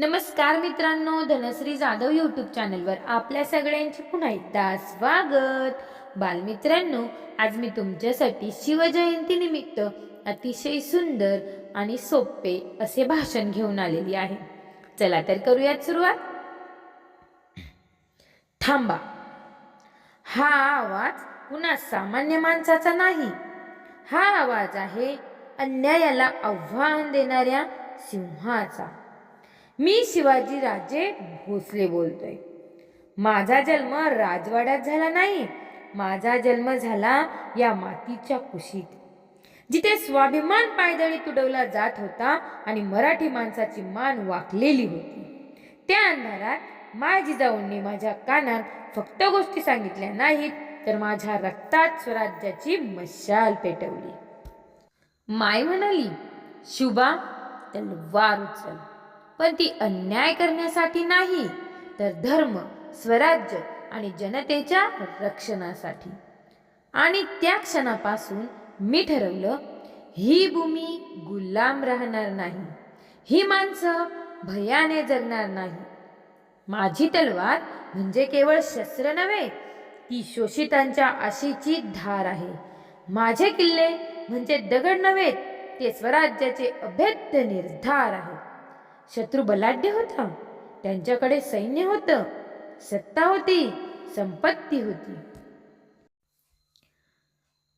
नमस्कार मित्रांनो धनश्री जाधव यूट्यूब चॅनलवर आपल्या सगळ्यांचे पुन्हा एकदा स्वागत. बालमित्रांनो आज मी तुमच्यासाठी शिवजयंती निमित्त अतिशय सुंदर आणि सोपे असे भाषण घेऊन आलेली आहे. चला तर करूयात सुरुवात. थांबा. हा आवाज पुन्हा सामान्य माणसाचा नाही. हा आवाज आहे अन्यायाला आव्हान देणाऱ्या सिंहाचा. मी शिवाजी राजे भोसले बोलतोय. माझा जन्म राजवाड्यात झाला नाही माझा जन्म झाला या मातीच्या कुशीत. जिथे स्वाभिमान पायदळी तुडवला जात होता आणि मराठी माणसाची मान वाकलेली होती. त्या अंधारात माय जिजाऊंनी माझ्या कानात फक्त गोष्टी सांगितल्या नाहीत तर माझ्या रक्तात स्वराज्याची मशाल पेटवली. माय म्हणाली शुभा तलवार उचल. पण ती अन्याय करण्यासाठी नाही तर धर्म स्वराज्य आणि जनतेच्या रक्षणासाठी. आणि त्या क्षणापासून मी ठरवलं ही भूमी गुलाम राहणार नाही ही माणसं भयाने जगणार नाही. माझी तलवार म्हणजे केवळ शस्त्र नव्हे ती शोषितांच्या आशेची धार आहे. माझे किल्ले म्हणजे दगड नव्हे ते स्वराज्याचे अभेद्य निर्धार आहेत शत्रू बलाढ्य होता. त्यांच्याकडे सैन्य होतं. सत्ता होती. संपत्ती होती.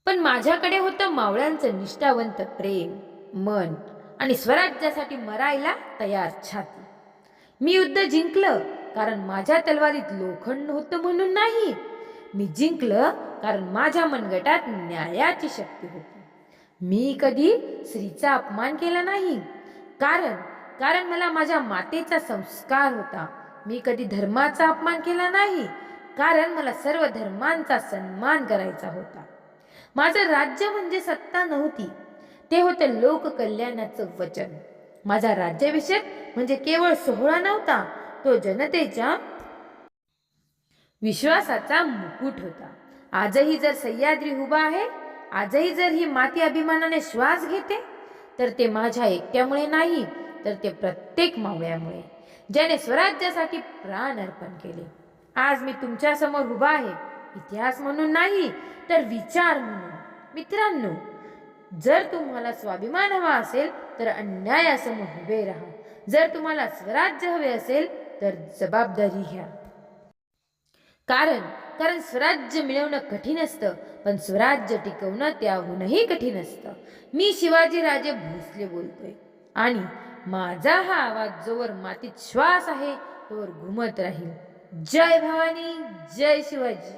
पण माझ्याकडे होतं मावळ्यांचं निष्ठावंत प्रेम मन आणि स्वराज्यासाठी मरायला तयार छाती. मी युद्ध जिंकलं कारण माझ्या तलवारीत लोखंड होतं म्हणून नाही. मी जिंकलं कारण माझ्या मनगटात न्यायाची शक्ती होती. मी कधी स्त्रीचा अपमान केला नाही. कारण कारण मला माझ्या मातेचा संस्कार होता. मी कधी धर्माचा अपमान केला नाही कारण मला सर्व धर्मांचा सन्मान करायचा होता. माझं राज्य म्हणजे सत्ता नव्हती. ते होतं लोककल्याणाचं वचन. माझा राज्याभिषेक म्हणजे केवळ सोहळा नव्हता तो जनतेच्या विश्वासाचा मुकुट होता. आजही जर सह्याद्री उभा आहे आजही जर ही माती अभिमानाने श्वास घेते तर ते माझ्या एकट्यामुळे नाही तर ते प्रत्येक मावळ्यामुळे ज्याने स्वराज्यासाठी प्राण अर्पण केले. आज मी तुमच्यासमोर उभा आहे इतिहास म्हणून नाही तर विचार म्हणून. मित्रांनो जर तुम्हाला स्वाभिमान हवा असेल तर अन्यायासमोर उभे राहा. जर तुम्हाला स्वराज्य हवे असेल तर जबाबदारी घ्या. कारण कारण स्वराज्य मिळवणं कठीण असतं पण स्वराज्य टिकवणं त्याहूनही कठीण असतं. मी शिवाजी राजे भोसले बोलतोय. आणि माझा हा आवाज जोवर मातीत श्वास आहे तोवर घुमत राहील. जय भवानी जय शिवाजी.